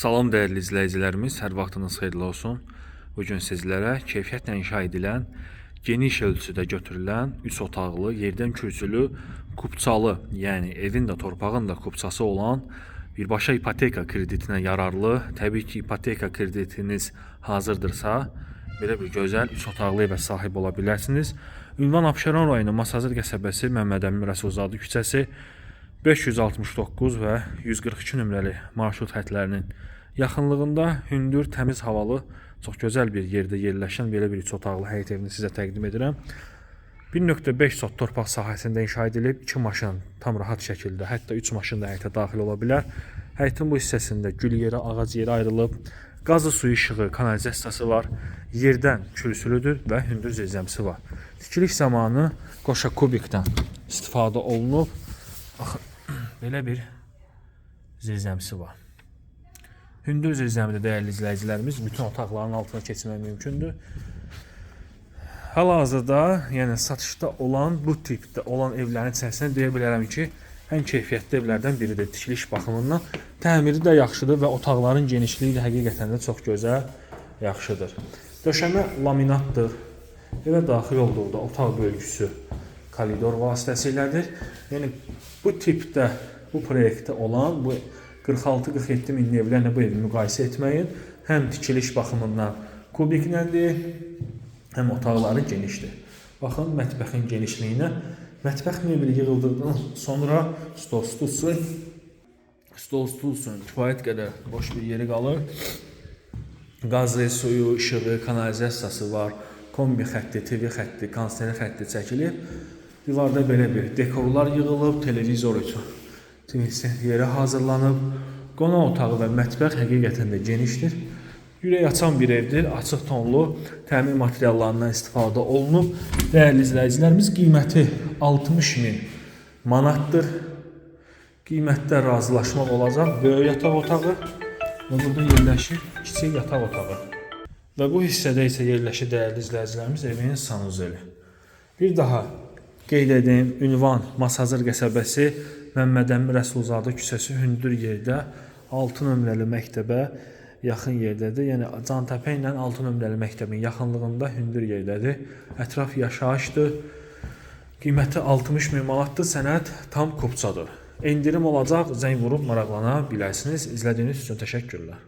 Salam dəyərli izləyicilərimiz, hər vaxtınız xeyirli olsun. Bu gün sizlərə keyfiyyətlə inşa edilən, geniş ölçüdə götürülən 3 otaqlı, yerdən kürsülü, kupçalı, yəni evin də torpağın da kupçası olan birbaşa ipoteka kreditinə yararlı, təbii ki, ipoteka kreditiniz hazırdırsa, belə bir gözəl 3 otaqlı evə sahib ola bilərsiniz. Ünvan Abşeron rayonu Masazır qəsəbəsi Məmməd Əmin Rəsulzadə küçəsi 569 və 142 nömrəli marşrut xətlərinin yaxınlığında hündür, təmiz havalı, çox gözəl bir yerdə yerləşən belə bir üç otaqlı həyət evini sizə təqdim edirəm. 1.5 sot torpaq sahəsində inşa edilib, 2 maşın tam rahat şəkildə, hətta 3 maşın da həyətə daxil ola bilər. Həyətin bu hissəsində gül yeri, ağac yeri ayrılıb, qazı suyu işığı, kanalizasiyası var, yerdən kürsülüdür və hündür zirzəmisi var. Tikiliş zamanı qoşa kubikdən istifadə olunub. Baxın, belə bir zirzəmisi var. Hündür zirzəmidə dəyərli izləyicilərimiz bütün otaqların altına keçmək mümkündür. Hal-hazırda, yəni satışda olan bu tipdə olan evlərin içərisində deyə bilərəm ki, ən keyfiyyətli evlərdən biridir tikiliş baxımından. Təmiri də yaxşıdır və otaqların genişliyi də həqiqətən də çox gözəl, yaxşıdır. Döşəmə laminatdır. Evə daxil olduqda otaq bölgüsü koridor vasitəsilədir. Yəni bu tipdə, bu proyektdə olan bu 46-47 min evlərlə bu evi müqayisə etməyin. Həm tikiliş baxımından kubikləndir, həm otaqları genişdir. Baxın mətbəxin genişliyinə. Mətbəx mebeli yığıldıqdan sonra stol stulsun, stol stulsun kifayət qədər boş bir yeri qalır. Qazı, suyu, işığı, kanalizasiyası var. Kombi xətti, TV xətti, kondisioner xətti çəkilib. Divarda belə bir dekorlar yığılıb, televizor üçün televizor yeri hazırlanıb. Qonaq otağı və mətbəx həqiqətən də genişdir. Ürək açan bir evdir. Açıq tonlu təmir materiallarından istifadə olunub. Dəyərli izləyicilərimiz, qiyməti 60 min manatdır. Qiymətdə razılaşmaq olacaq. Böyük yataq otağı və burada yerləşir kiçik yataq otağı. Və bu hissədə isə yerləşir dəyərli izləyicilərimiz evin sanuzeli. Bir daha qeyd edeyim, ünvan Masazır qəsəbəsi Məmməd Əmin Rəsulzadə küçəsi hündür yerdə 6 nömrəli məktəbə yaxın yerdədir. Yəni Cantəpə ilə 6 nömrəli məktəbin yaxınlığında hündür yerdədir. Ətraf yaşayışdır. Qiyməti 60 min manatdır. Sənəd tam kupçadır. Endirim olacaq. Zəng vurub maraqlana bilərsiniz. İzlədiyiniz üçün təşəkkürlər.